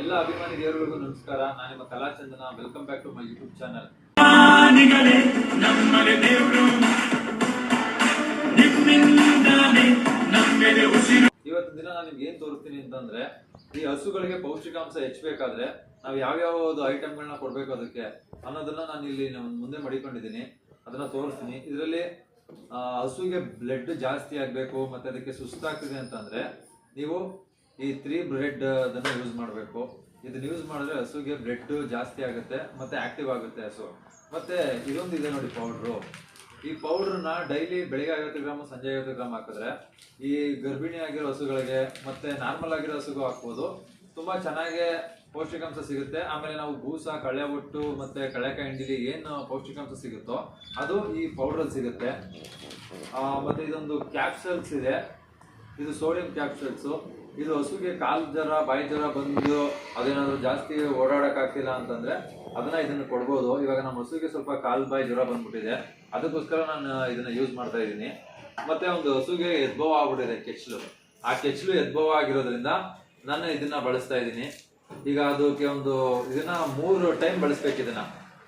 ಎಲ್ಲ ಅಭಿಮಾನಿ ದೇವರುಗಳಿಗೂ ನಮಸ್ಕಾರ. ನಾನು ನಿಮ್ಮ Kalachandana welcome back to my YouTube channel ಇವತ್ತಿನ ದಿನ ನಾನು ನಿಮ್ಗೆ ಏನ್ ತೋರಿಸ್ತೀನಿ ಅಂತಂದ್ರೆ ಈ ಹಸುಗಳಿಗೆ ಪೌಷ್ಟಿಕಾಂಶ ಹೆಚ್ಚಬೇಕಾದ್ರೆ ನಾವು ಯಾವ್ಯಾವ ಐಟಮ್ಗಳನ್ನ ಕೊಡ್ಬೇಕು ಅದಕ್ಕೆ ಅನ್ನೋದನ್ನ ನಾನು ಇಲ್ಲಿ ಮುಂದೆ ಮಡಿಕೊಂಡಿದ್ದೀನಿ. ಅದನ್ನ ತೋರಿಸ್ತೀನಿ. ಇದರಲ್ಲಿ ಹಸುವಿಗೆ ಬ್ಲಡ್ ಜಾಸ್ತಿ ಆಗಬೇಕು ಮತ್ತೆ ಅದಕ್ಕೆ ಸುಸ್ತಾಗ್ತಿದೆ ಅಂತಂದ್ರೆ ನೀವು ಈ ತ್ರೀ ಬ್ರೆಡ್ ಅದನ್ನ ಯೂಸ್ ಮಾಡಬೇಕು. ಇದನ್ನ ಯೂಸ್ ಮಾಡಿದ್ರೆ ಹಸುಗೆ ಬ್ಲಡ್ ಜಾಸ್ತಿ ಆಗುತ್ತೆ, ಮತ್ತೆ ಆಕ್ಟಿವ್ ಆಗುತ್ತೆ ಹಸು. ಮತ್ತೆ ಇದೊಂದು ಇದೆ ನೋಡಿ ಪೌಡ್ರು ಈ ಪೌಡ್ರನ್ನ ಡೈಲಿ ಬೆಳಿಗ್ಗೆ ಐವತ್ತು ಗ್ರಾಮ್, ಸಂಜೆ ಐವತ್ತು ಗ್ರಾಮ್ ಹಾಕಿದ್ರೆ ಈ ಗರ್ಭಿಣಿ ಆಗಿರೋ ಹಸುಗಳಿಗೆ ಮತ್ತೆ ನಾರ್ಮಲ್ ಆಗಿರೋ ಹಸುಗೂ ಹಾಕ್ಬೋದು. ತುಂಬಾ ಚೆನ್ನಾಗಿ ಪೌಷ್ಟಿಕಾಂಶ ಸಿಗುತ್ತೆ. ಆಮೇಲೆ ನಾವು ಬೂಸ ಕಳೆ ಒಟ್ಟು ಮತ್ತೆ ಕಳೆಕಾಯಿ ಹಿಂಡಿಲಿ ಏನು ಪೌಷ್ಟಿಕಾಂಶ ಸಿಗುತ್ತೋ ಅದು ಈ ಪೌಡ್ರಲ್ಲಿ ಸಿಗುತ್ತೆ. ಮತ್ತೆ ಇದೊಂದು ಕ್ಯಾಪ್ಸಲ್ಸ್ ಇದೆ. ಇದು ಸೋಡಿಯಂ ಕ್ಯಾಪ್ಸಲ್ಸ್. ಇದು ಹಸುಗೆ ಕಾಲು ಜ್ವರ, ಬಾಯಿ ಜ್ವರ ಬಂದು ಅದೇನಾದರೂ ಜಾಸ್ತಿ ಓಡಾಡೋಕ್ಕಾಗ್ತಿಲ್ಲ ಅಂತಂದರೆ ಅಂತಂದ್ರೆ ಅದನ್ನ ಇದನ್ನ ಕೊಡ್ಬೋದು. ಇವಾಗ ನಮ್ಮ ಹಸುಗೆ ಸ್ವಲ್ಪ ಕಾಲು, ಬಾಯಿ ಜ್ವರ ಬಂದ್ಬಿಟ್ಟಿದೆ. ಅದಕ್ಕೋಸ್ಕರ ನಾನು ಇದನ್ನ ಯೂಸ್ ಮಾಡ್ತಾ ಇದ್ದೀನಿ. ಮತ್ತೆ ಒಂದು ಹಸುಗೆ ಎದ್ಭವ ಆಗ್ಬಿಟ್ಟಿದೆ, ಕೆಚ್ಚಲು. ಆ ಕೆಚ್ಚಲು ಎದ್ಭವ ಆಗಿರೋದ್ರಿಂದ ನಾನು ಇದನ್ನ ಬಳಸ್ತಾ ಇದ್ದೀನಿ. ಈಗ ಅದಕ್ಕೆ ಒಂದು ಇದನ್ನ ಮೂರು ಟೈಮ್ ಬಳಸ್ಬೇಕು ಇದನ್ನ.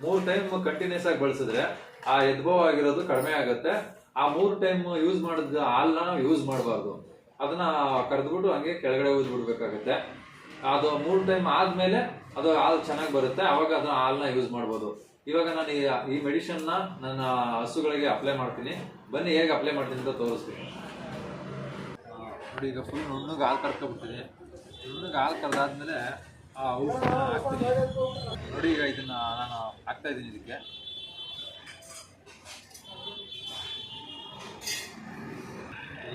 ಮೂರು ಟೈಮ್ ಕಂಟಿನ್ಯೂಸ್ ಆಗಿ ಬಳಸಿದ್ರೆ ಆ ಎದ್ಭವ ಆಗಿರೋದು ಕಡಿಮೆ ಆಗುತ್ತೆ. ಆ ಮೂರು ಟೈಮ್ ಯೂಸ್ ಮಾಡಿದ ಹಾಲನ್ನ ನಾವು ಯೂಸ್ ಮಾಡಬಾರ್ದು. ಅದನ್ನ ಕರೆದ್ಬಿಟ್ಟು ಹಂಗೆ ಕೆಳಗಡೆ ಊದ್ ಬಿಡ್ಬೇಕಾಗುತ್ತೆ ಅದು ಮೂರು ಟೈಮ್ ಆದ್ಮೇಲೆ ಅದು ಹಾಲು ಚೆನ್ನಾಗಿ ಬರುತ್ತೆ, ಅವಾಗ ಅದನ್ನ ಹಾಲನ್ನ ಯೂಸ್ ಮಾಡ್ಬೋದು. ಇವಾಗ ನಾನು ಈ ಈ ಮೆಡಿಷನ್ನ ನನ್ನ ಹಸುಗಳಿಗೆ ಅಪ್ಲೈ ಮಾಡ್ತೀನಿ. ಬನ್ನಿ, ಹೇಗೆ ಅಪ್ಲೈ ಮಾಡ್ತೀನಿ ಅಂತ ತೋರಿಸ್ತೀನಿ. ನೋಡಿ, ಈಗ ಫುಲ್ ನುಣ್ಣಗೆ ಹಾಲು ಕರ್ಕೊಬಿಡ್ತೀನಿ ನುಣ್ಣಗೆ ಹಾಲು ಕರೆದಾದ್ಮೇಲೆ ಆ ಔಷಧನ ಹಾಕ್ತೀನಿ. ನೋಡಿ, ಈಗ ಇದನ್ನ ನಾನು ಹಾಕ್ತಾ ಇದ್ದೀನಿ ಇದಕ್ಕೆ.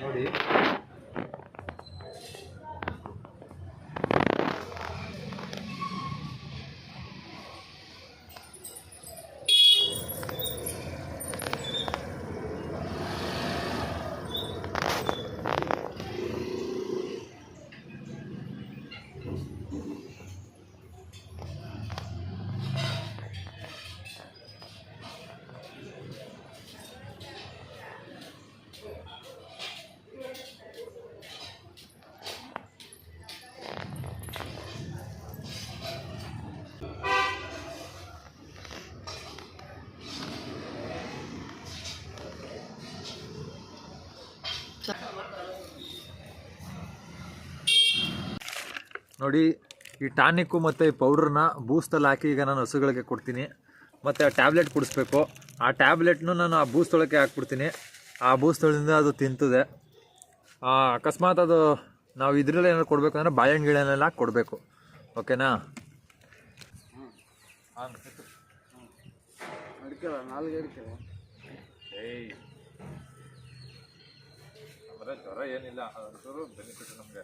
ನೋಡಿ ನೋಡಿ, ಈ ಟಾನಿಕ್ಕು ಮತ್ತು ಈ ಪೌಡ್ರನ್ನ ಬೂಸ್ತಲ್ಲಿ ಹಾಕಿ ಈಗ ನಾನು ಹಸುಗಳಿಗೆ ಕೊಡ್ತೀನಿ. ಮತ್ತು ಆ ಟ್ಯಾಬ್ಲೆಟ್ ಕುಡಿಸ್ಬೇಕು. ಆ ಟ್ಯಾಬ್ಲೆಟ್ನು ನಾನು ಆ ಬೂಸ್ತೊಳಕ್ಕೆ ಹಾಕ್ಬಿಡ್ತೀನಿ. ಆ ಬೂಸ್ತೊಳಿಂದ ಅದು ತಿಂತದೆ. ಅಕಸ್ಮಾತ್ ಅದು ನಾವು ಇದರಲ್ಲಿ ಏನಾದ್ರು ಕೊಡಬೇಕು ಅಂದರೆ ಬಾಳೆಹಣ್ಣು ಗಿಳೆನೆಲ್ಲ ಕೊಡಬೇಕು. ಓಕೆನಾ? ಏನಿಲ್ಲ. ಬೆನಿಫಿಟ್ ನಮಗೆ.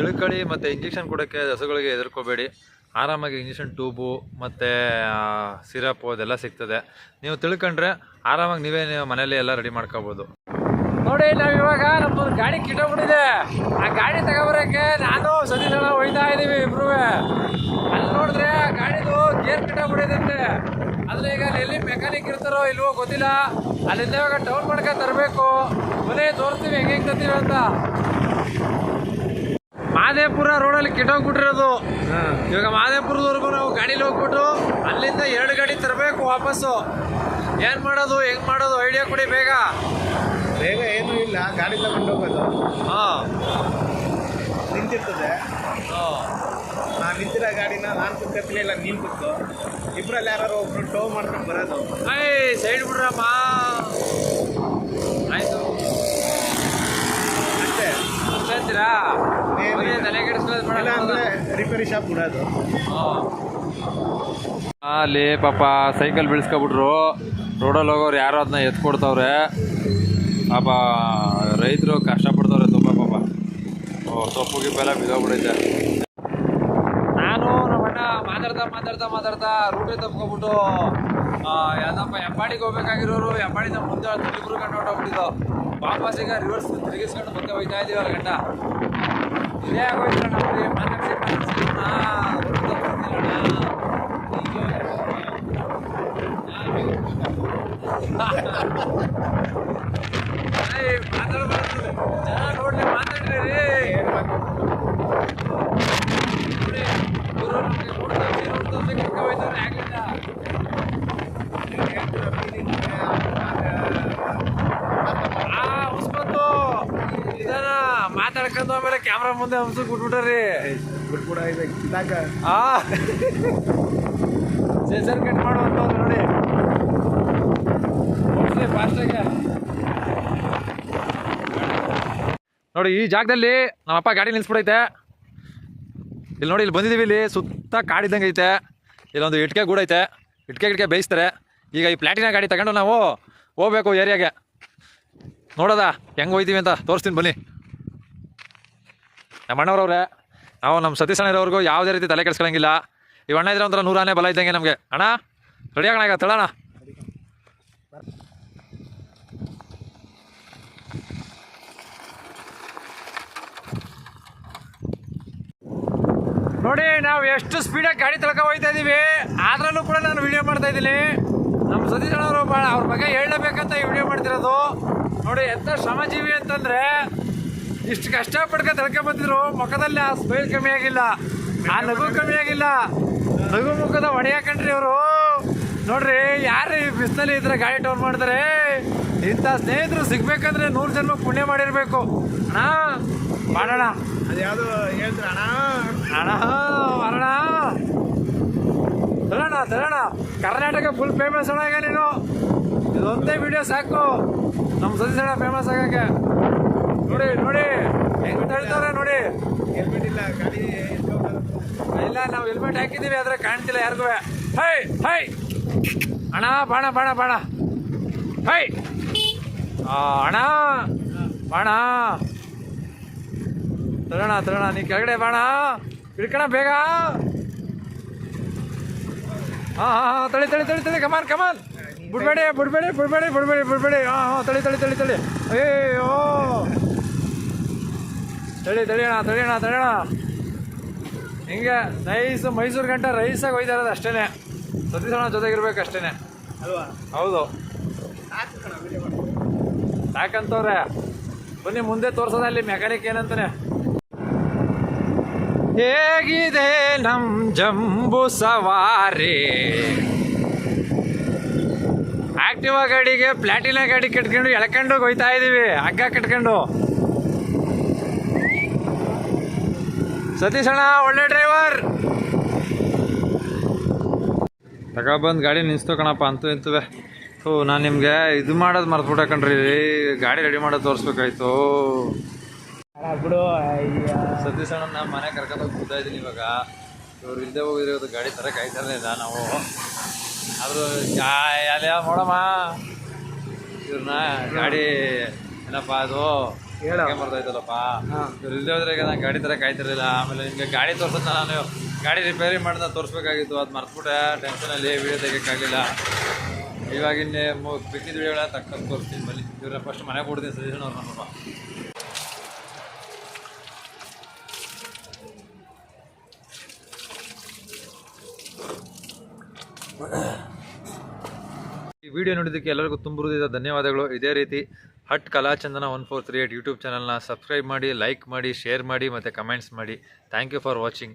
ತಿಳ್ಕೊಳ್ಳಿ, ಮತ್ತು ಇಂಜೆಕ್ಷನ್ ಕೊಡೋಕ್ಕೆ ಹಸುಗಳಿಗೆ ಹೆದರ್ಕೋಬೇಡಿ. ಆರಾಮಾಗಿ ಇಂಜೆಕ್ಷನ್ ಟ್ಯೂಬು ಮತ್ತು ಸಿರಪ್ಪು ಅದೆಲ್ಲ ಸಿಗ್ತದೆ. ನೀವು ತಿಳ್ಕೊಂಡ್ರೆ ಆರಾಮಾಗಿ ನೀವೇ ನೀವು ಮನೇಲಿ ಎಲ್ಲ ರೆಡಿ ಮಾಡ್ಕೋಬೋದು. ನೋಡಿ, ನಾವು ಇವಾಗ ನಮ್ಮದು ಗಾಡಿ ಕಿಟ್ಟೋಗ್ಬಿಟ್ಟಿದೆ ಆ ಗಾಡಿ ತಗೋಬರೋಕ್ಕೆ ನಾನು, ಸತೀಶ್ ಅಣ್ಣ ಹೋಯ್ತಾ ಇದ್ದೀವಿ ಇಬ್ರು ಅಲ್ಲಿ ನೋಡಿದ್ರೆ ಆ ಗಾಡಿದು ಗೇರ್ ಕಿಟ್ಟೋಗ್ಬಿಟ್ಟಿದೆ ಆದರೆ ಈಗ ಅಲ್ಲಿ ಎಲ್ಲಿ ಮೆಕ್ಯಾನಿಕ್ ಇರ್ತಾರೋ ಇಲ್ವೋ ಗೊತ್ತಿಲ್ಲ. ಅಲ್ಲಿಂದ ಇವಾಗ ಟೌನ್ ಮಾಡ್ಕೊಂಡು ತರಬೇಕು. ಮನೆ ತೋರಿಸ್ತೀವಿ ಹೆಂಗೆ ತರ್ತೀವಿ ಅಂತ. ಮಾದೇಪುರ ರೋಡಲ್ಲಿ ಕೆಟ್ಟೋಗ್ಬಿಟ್ಟಿರೋದು ಇವಾಗ ಮಾದೇಪುರದವರೆಗೂ ನಾವು ಗಾಡೀಲಿ ಹೋಗ್ಬಿಟ್ಟು ಅಲ್ಲಿಂದ ಎರಡು ಗಾಡಿ ತರಬೇಕು ವಾಪಸ್ಸು. ಏನ್ ಮಾಡೋದು ಹೆಂಗ್ ಮಾಡೋದು ಐಡಿಯಾ ಕೊಡಿ ಬೇಗ. ಬೇಗ ಏನೂ ಇಲ್ಲ ಗಾಡಿ ತಗೊಂಡು ಹೋಗೋದು. ಹಾ. ನಿಂತಿರ್ತದೆ. ಹಾ. ನಾನು ನಿಂತಿರೋ ಗಾಡಿನ ನಾನು ಕುತ್ಕೊತೀನಿ ಇಲ್ಲ ನೀನು ಇಬ್ಬರಲ್ಲಿ ಯಾರು ಒಬ್ರು ಟೋ ಮಾಡ್ಕೊಂಡು ಬರೋದು. ಏಯ್ ಸೈಡ್ ಬಿಡ್ರಮ್ಮ ಆಯ್ತು ಅಷ್ಟೇ ಅಷ್ಟೇ ಅಂತೀರಾ ಏನು ಬರೀ ತಲೆ ಕೆಡಿಸ್ಕೊಳ್ಳೋದು ಬೇಡ. ಇಲ್ಲ ಅಂದರೆ ರಿಪೇರಿ ಶಾಪ್ ಅಲ್ಲಿ ಪಾಪ ಸೈಕಲ್ ಬೆಳೆಸ್ಕೊಬಿಟ್ರು. ರೋಡಲ್ಲಿ ಹೋಗೋರು ಯಾರೋ ಅದನ್ನ ಎತ್ಕೊಡ್ತವ್ರೆ? ಪಾಪ ರೈತರು ಕಷ್ಟಪಡ್ತವ್ರೆ ತುಂಬ ಪಾಪ. ಸೊಪ್ಪು ಗಿಪ್ಪೆಲ್ಲ ಬಿದ್ದೋಗ್ಬಿಡೈತೆ ಮಾತಾಡ್ತಾ ಮಾತಾಡ್ತಾ ಮಾತಾಡ್ತಾ ರೂಟೇ ತಪ್ಕೊಬಿಟ್ಟು ಯಾವ್ದಪ್ಪ ಹೆಬ್ಬಾಡಿಗೆ ಹೋಗ್ಬೇಕಾಗಿರೋರು ಹೆಬ್ಬಾಡಿನ ಮುಂದೆ ಇಬ್ರು ಕಂಡು ಹೊಟ್ಟೋಗ್ಬಿಟ್ಟಿದ್ದು ವಾಪಸ್ ಈಗ ರಿವರ್ಸ್ ತಿರುಗಿಸ್ಕೊಂಡು ಮತ್ತೆ ಹೋಗ್ತಾ ಇದೀವಿ ಅಲ್ಲ ಗಂಟ ಇದೇ ಆಗೋಯ್ತು ನಮ್ಮಲ್ಲಿ ಮಾತಾಡ್ಸಿ ಮಾತಾಡ್ಸಿ ರೂಟ್ ತಪ್ಪಿಲ್ಲ ಮಾತಾಡ್ಬಾರ್ದು ಕ್ಯಾಮ್ರಾ ಮುಂದೆ ಹಂಸಕ್ ಬಿಟ್ಬಿಟ್ಟಾರಿ ಬಿಟ್ಬಿಡ ಇದು ಇದಾಗ ಆ. ಸೆನ್ಸರ್ ಕಟ್ ಮಾಡುವಂತ ನೋಡಿ. ಫಾಸ್ಟಾಗಿ ನೋಡಿ ಈ ಜಾಗದಲ್ಲಿ ನಮ್ಮಪ್ಪ ಗಾಡಿ ನಿಲ್ಸ್ಬಿಡೈತೆ. ಇಲ್ಲಿ ನೋಡಿ ಇಲ್ಲಿ ಬಂದಿದ್ದೀವಿ ಇಲ್ಲಿ ಸುತ್ತ ಕಾಡಿದ್ದಂಗೆ ಐತೆ. ಇಲ್ಲೊಂದು ಇಟ್ಕೆ ಗೂಡೈತೆ ಇಟ್ಕೆ ಗಿಟ್ಕೆ ಬೇಯಿಸ್ತಾರೆ. ಈಗ ಈ ಪ್ಲಾಟಿನ ಗಾಡಿ ತಗೊಂಡು ನಾವು ಹೋಗ್ಬೇಕು ಏರಿಯಾಗೆ. ನೋಡೋದಾ? ಹೆಂಗೆ ಹೋಯ್ತೀವಿ ಅಂತ ತೋರಿಸ್ತೀನಿ ಬನ್ನಿ. ನಮ್ಮ ಅಣ್ಣವ್ರವ್ರೆ ನಾವು ನಮ್ಮ ಸತೀಶ್ ಅಣ್ಣವ್ರಿಗೂ ಯಾವುದೇ ರೀತಿ ತಲೆ ಕೆಡಿಸ್ಕೊಳಂಗಿಲ್ಲ. ಈ ಅಣ್ಣ ಇದ್ರೆ ಒಂಥರ ನೂರಾನೇ ಬಲ ಇದ್ದಂಗೆ ನಮಗೆ. ಅಣ್ಣ ರೆಡಿ ಆಗೋಣ ಈಗ? ತಳೋಣ ನೋಡಿ, ನಾವು ಎಷ್ಟು ಸ್ಪೀಡಾಗಿ ಗಾಡಿ ತಳ್ಕೊ ಹೋಗ್ತಾ ಇದೀವಿ. ಆದ್ರಲ್ಲೂ ಕೂಡ ನಾನು ವಿಡಿಯೋ ಮಾಡ್ತಾ ಇದ್ದೀನಿ. ನಮ್ಮ ಸತೀಶ್ ಅಣ್ಣವರು ಅವ್ರ ಬಗ್ಗೆ ಹೇಳಬೇಕಂತ ಈ ವಿಡಿಯೋ ಮಾಡ್ತಿರೋದು. ನೋಡಿ ಎಂಥ ಶ್ರಮಜೀವಿ ಅಂತಂದ್ರೆ ಇಷ್ಟು ಕಷ್ಟಪಡ್ಕ ತಳ್ಕೊ ಬಂದಿದ್ರು. ಮುಖದಲ್ಲಿ ಆ ಸ್ಮೈಲ್ ಕಮ್ಮಿ ಆಗಿಲ್ಲ. ಆ ನಗು ಕಮ್ಮಿ ಆಗಿಲ್ಲ. ನಗು ಮುಖದ ಹೊಡೆಯಾಕಂಡ್ರಿ ಅವರು ನೋಡ್ರಿ ಯಾರು ಈ ಬಿಸಿಲಲ್ಲಿ ಇದ್ರೆ ಗಾಡಿ ಟೌನ್ ಮಾಡ್ತಾರೆ ಇಂಥ ಸ್ನೇಹಿತರು ಸಿಗ್ಬೇಕಂದ್ರೆ ನೂರು ಜನ್ಮ ಪುಣ್ಯ ಮಾಡಿರ್ಬೇಕು. ಅಣ್ಣ ಮಾಡೋಣ ಅದ್ಯಾವುದು ಹೇಳ್ತೀರ ಅಣ್ಣ? ಅಣ್ಣ ಅಣ್ಣ ತರೋಣ ತರೋಣ ಕರ್ನಾಟಕ ಫುಲ್ ಫೇಮಸ್ ಅಣ್ಣ ಈಗ ನೀನು. ಇದೊಂದೇ ವಿಡಿಯೋ ಸಾಕು. ನಮ್ಮ ಸದಸ್ಯ ಫೇಮಸ್ ಆಗಕ್ಕೆ. ನೋಡಿ ನೋಡಿ. ಹೆಂಗ್ ತಳ್ತಾರೆ ನೋಡಿ. ಹೆಲ್ಮೆಟ್ ಇಲ್ಲ ಗಾಡಿ ಇಲ್ಲ ನಾವು ಹೆಲ್ಮೆಟ್ ಹಾಕಿದ್ದೀವಿ ಆದ್ರೆ ಕಾಣ್ತಿಲ್ಲ ಯಾರಿಗೂ. ಹೈ ಹೈ. ಅಣ್ಣ ಬಾಣ ಬಾಣ ಬಾಣ. ಹೈ. ಅಣ್ಣ. ಬಾಣ. ತರೋಣ ತರೋಣ ನೀ ಕೆಳಗಡೆ ಬಾಣ. ಹಿಡ್ಕಣ ಬೇಗ. ಹಾಂ ಹಾಂ ಹಾಂ ತಳಿ ತಳಿ ತಳಿ ತಳಿ ಕಮಾನ್ ಕಮಾನ್ ಬಿಡ್ಬೇಡಿ ಬಿಡ್ಬೇಡಿ ಬಿಡ್ಬೇಡಿ ಬಿಡ್ಬೇಡಿ ಬಿಡ್ಬೇಡಿ. ಹಾಂ ಹಾಂ ತಳಿ ತಳಿ ತಳಿ ತಳಿ. ಅಯ್ಯೋ ತಳಿ ತಳಿ ಅಣ್ಣ ತಳಿ ಅಣ್ಣ ಹಿಂಗೆ ನೈಸ್ ಮೈಸೂರು ಗಂಟ ರೈಸಾಗಿ ಹೋಯ್ತಾ ಇರೋದು ಅಷ್ಟೇನೆ. ಸತೀಶಣ್ಣ ಜೊತೆಗಿರ್ಬೇಕು ಅಷ್ಟೇನೆ. ಅಲ್ವಾ? ಹೌದು. ಯಾಕಂತವ್ರೆ ಬನ್ನಿ ಮುಂದೆ ತೋರ್ಸೋದ ಅಲ್ಲಿ ಮೆಕ್ಯಾನಿಕ್ ಏನಂತಾನೆ. ಹೇಗಿದೆ ನಮ್ ಜಂಬು ಸವಾರಿ? ಆಕ್ಟಿವಾ ಗಾಡಿಗೆ ಪ್ಲಾಟಿನ ಗಾಡಿ ಕಟ್ಕೊಂಡು ಎಳ್ಕೊಂಡು ಹೋಯ್ತಾ ಇದೀವಿ. ಹಗ್ಗ ಕಟ್ಕೊಂಡು. ಸತೀಶ್ ಅಣ್ಣ ಒಳ್ಳೆ ಡ್ರೈವರ್ ತಗೊಬಂದು ಗಾಡಿ ನಿಂತ್ಕೊಣಪ್ಪ ಕಣಪ್ಪ ಅಂತೂ ಇಂತುವೆ. ಹೋ ನಾನು ನಿಮಗೆ ಇದು ಮಾಡೋದು ಮರ್ತ್ಬಿಟ್ಟೆ ಕಣ್ರಿ. ಗಾಡಿ ರೆಡಿ ಮಾಡೋದು ತೋರಿಸ್ಬೇಕಾಯ್ತು. ಬಿಡು ಸತೀಶ್ ಅಣ್ಣ ನಮ್ಮ ಮನೆ ಕರ್ಕೊಂಡು ಹೋಗಿ ಕೂತಾ ಇದ್ದೀನಿ ಇವಾಗ. ಇವ್ರು ಇಲ್ಲದೆ ಹೋಗಿರೋದು ಗಾಡಿ ತರ ಕಾಯ್ತಾನೆ ಇಲ್ಲ ನಾವು. ಆದರೂ ಅಲ್ಲ ನೋಡಮ್ಮ. ಇವ್ರನ್ನ ಗಾಡಿ ಏನಪ್ಪ ಅದು? ಹೇಳು. ಇವ್ರು ಇಲ್ಲದೆ ಹೋದ್ರೆ ಈಗ ನಾನು ಗಾಡಿ ತರ ಕಾಯ್ತಿರ್ಲಿಲ್ಲ. ಆಮೇಲೆ ನಿಮಗೆ ಗಾಡಿ ತೋರ್ಸೋದು ನಾನು ಗಾಡಿ ರಿಪೇರಿ ಮಾಡಿದ ತೋರಿಸ್ಬೇಕಾಗಿತ್ತು. ಅದು ಮರ್ತ್ಬಿಟ್ಟೆ. ಟೆನ್ಷನಲ್ಲಿ ವೀಡಿಯೋ ತೆಗಿಯೋಕ್ಕಾಗಲಿಲ್ಲ. ಇವಾಗ ಇನ್ನೇ ಬಿಟ್ಟಿದ ವಿಡಿಯೋಗಳ ತಕ್ಕ ತೋರಿಸ್ತೀನಿ. ಬನ್ನಿ. ಇವ್ರನ್ನ ಫಸ್ಟ್ ಮನೆಗೆ ಕೊಡ್ತೀನಿ ಸಜೆಷನ್ ಅವ್ರು ನಮ್ಮಪ್ಪ ಈ ವಿಡಿಯೋ ನೋಡಿದ್ದಕ್ಕೆ ಎಲ್ಲರಿಗೂ ತುಂಬ ಹೃದಯದ ಧನ್ಯವಾದಗಳು. ಇದೇ ರೀತಿ ಹಟ್ Kalachandana one four three eight YouTube ಚಾನಲ್ನ ಸಬ್ಸ್ಕ್ರೈಬ್ ಮಾಡಿ ಲೈಕ್ ಮಾಡಿ ಶೇರ್ ಮಾಡಿ ಮತ್ತು ಕಮೆಂಟ್ಸ್ ಮಾಡಿ. Thank you for watching